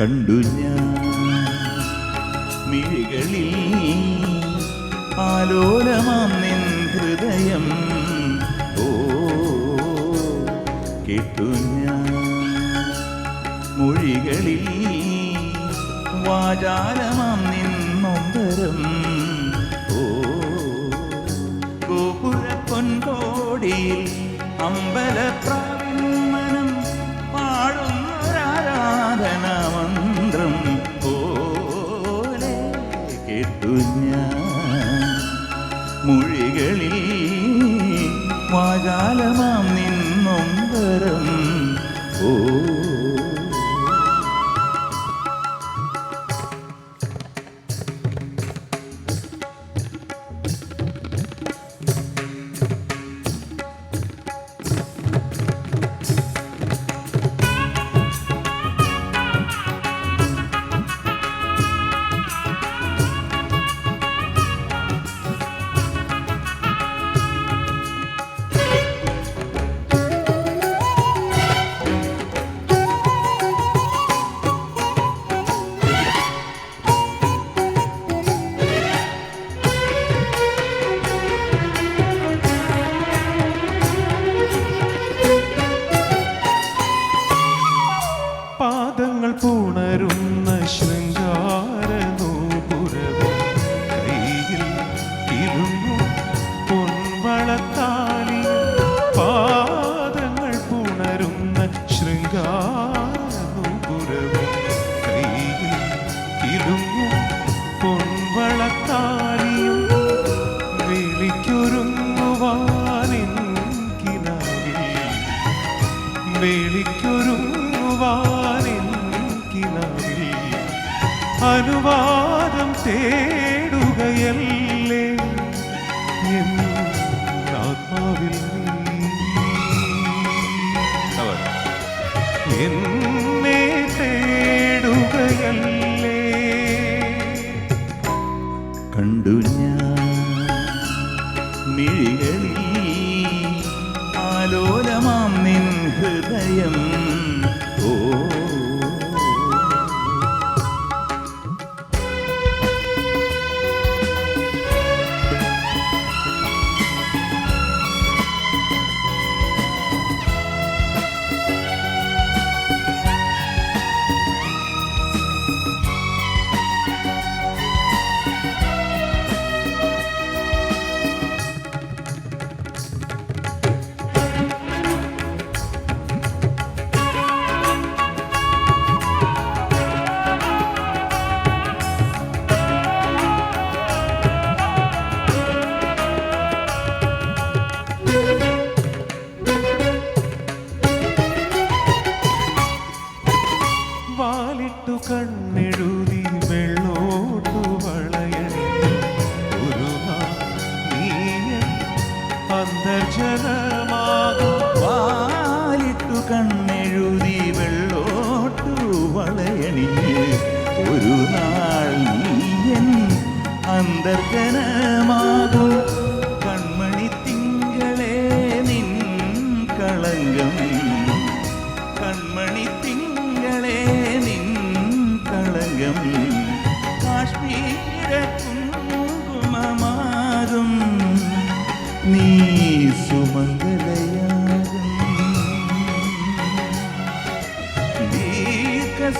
കണ്ടു ഞാൻ. മിഴികളിൽ ആലോലമാം നിൻ ഹൃദയം. ഓ കേട്ടു ഞാൻ. മൊഴികളിൽ വാചാലമാം നിൻ നൊമ്പരം. ഓ ഗോപുര പൊൻകോടിയിൽ അമ്പലപ്രാവിൻ പുണരുന്ന ശൃംഗാര കയ്യിൽ പൊൻവളത്താലി പാദങ്ങൾ പുണരുന്ന ശൃംഗാര കയ്യിൽ ഇരുന്നു പൊൻവളത്താലിയും വിളിക്കൊരുങ്ങുവാനെങ്കിനാവിൽ വേളിക്കൊരുങ്ങുവാനെങ്കിനാവിൽ അനുവാദം തേടുകയല്ലേ? എൻ ആത്മാവിൽ നീ എന്നെ തേടുകയല്ലേ? കണ്ടു ഞാൻ മിഴികളിൽ ആലോലമാം നിൻ ഹൃദയം. അന്തർജനമാകും വാലിട്ടു കണ്ണെഴുതി വെള്ളോട്ടു വളയണിഞ്ഞ് ഒരു നാൾ നീയൻ അന്തർജനമാകും. കൺമണി തിങ്കളെ നിൻ കളങ്കം. കൺമണി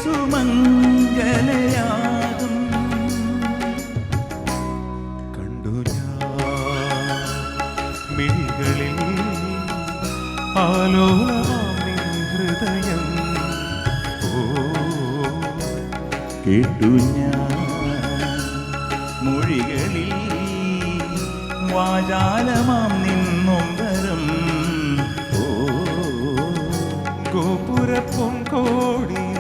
സുമംഗലയാകും കണ്ടു മിഴികളിൽ ആലോലമാം ഹൃദയം. ഓ കേട്ടു ഞാൻ മൊഴികളിൽ വാചാലമാം വരും ഓ ഗോപുരപ്പൊങ്കോടിയും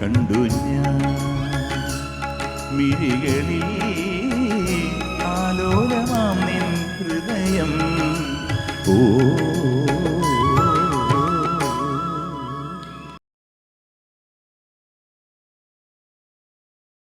കണ്ടു ഞാൻ ആലോലമാം നിൻ ഹൃദയം. ഓ